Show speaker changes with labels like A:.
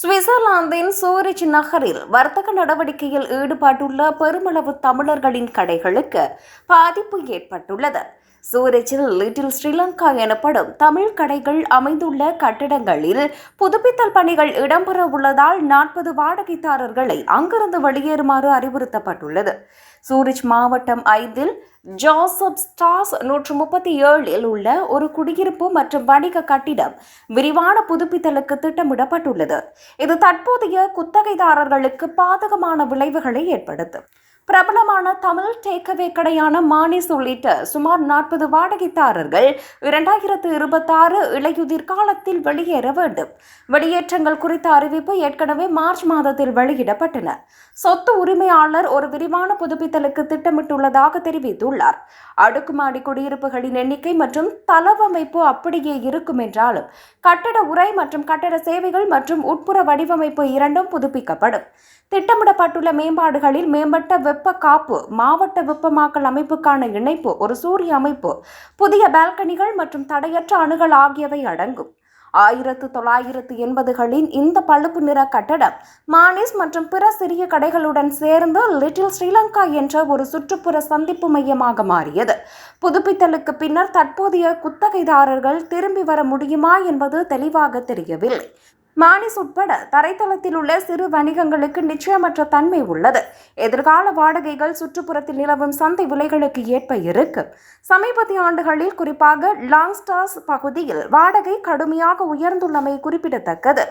A: சுவிட்சர்லாந்தின் சூரிச் நகரில் வர்த்தக நடவடிக்கையில் ஈடுபட்டுள்ள பெருமளவு தமிழர்களின் கடைகளுக்கு பாதிப்பு ஏற்பட்டுள்ளது. சூரஜில் லிட்டில் ஸ்ரீலங்கா எனப்படும் தமிழ் கடைகள் அமைந்துள்ள கட்டிடங்களில் புதுப்பித்தல் பணிகள் இடம்பெற உள்ளதால் நாற்பது வாடகைதாரர்களை அங்கிருந்து வெளியேறுமாறு அறிவுறுத்தப்பட்டுள்ளது. சூரிச் மாவட்டம் ஐந்தில் ஜோசப் ஸ்டாஸ் நூற்று முப்பத்தி ஏழில் உள்ள ஒரு குடியிருப்பு மற்றும் வணிக கட்டிடம் விரிவான புதுப்பித்தலுக்கு திட்டமிடப்பட்டுள்ளது. இது தற்போதைய குத்தகைதாரர்களுக்கு பாதகமான விளைவுகளை ஏற்படுத்தும். பிரபலமான தமிழ் டேக்அவே கடையான மானிஸ் உள்ளிட்ட சுமார் நாற்பது வாடகைதாரர்கள் இரண்டாயிரத்து இருபத்தாறு இலையுதிர் காலத்தில் வெளியேற வேண்டும். வெளியேற்றங்கள் குறித்த அறிவிப்பு ஏற்கனவே மார்ச் மாதத்தில் வெளியிடப்பட்டன. சொத்து உரிமையாளர் ஒரு விரிவான புதுப்பித்தலுக்கு திட்டமிட்டுள்ளதாக தெரிவித்துள்ளார். அடுக்குமாடி குடியிருப்புகளின் எண்ணிக்கை மற்றும் தளவமைப்பு அப்படியே இருக்கும் என்றாலும் கட்டட உரை மற்றும் கட்டட சேவைகள் மற்றும் உட்புற வடிவமைப்பு இரண்டும் புதுப்பிக்கப்படும். திட்டமிடப்பட்டுள்ள மேம்பாடுகளில் மேம்பட்ட வெப்ப காப்பு மாவட்ட வெப்பமாக்கல் அமைப்புக்கான இணைப்பு ஒரு சூரிய அமைப்பு புதிய பால்கனிகள் மற்றும் தடையற்ற அணுகல் ஆகியவை அடங்கும். ஆயிரத்து தொள்ளாயிரத்து எண்பதுகளின் இந்த பழுப்பு நிற கட்டடம் மானிஸ் மற்றும் பிற சிறிய கடைகளுடன் சேர்ந்து லிட்டில் ஸ்ரீலங்கா என்ற ஒரு சுற்றுப்புற சந்திப்பு மையமாக மாறியது. புதுப்பித்தலுக்கு பின்னர் தற்போதைய குத்தகைதாரர்கள் திரும்பி வர முடியுமா என்பது தெளிவாக தெரியவில்லை. மானிஸ் உட்பட தரைத்தளத்தில் உள்ள சிறு வணிகங்களுக்கு நிச்சயமற்ற தன்மை உள்ளது. எதிர்கால வாடகைகள் சுற்றுப்புறத்தில் நிலவும் சந்தை விலைகளுக்கு ஏற்ப இருக்கு. சமீபத்திய ஆண்டுகளில் குறிப்பாக லாங்ஸ்டாஸ் பகுதியில் வாடகை கடுமையாக உயர்ந்துள்ளமை குறிப்பிடத்தக்கது.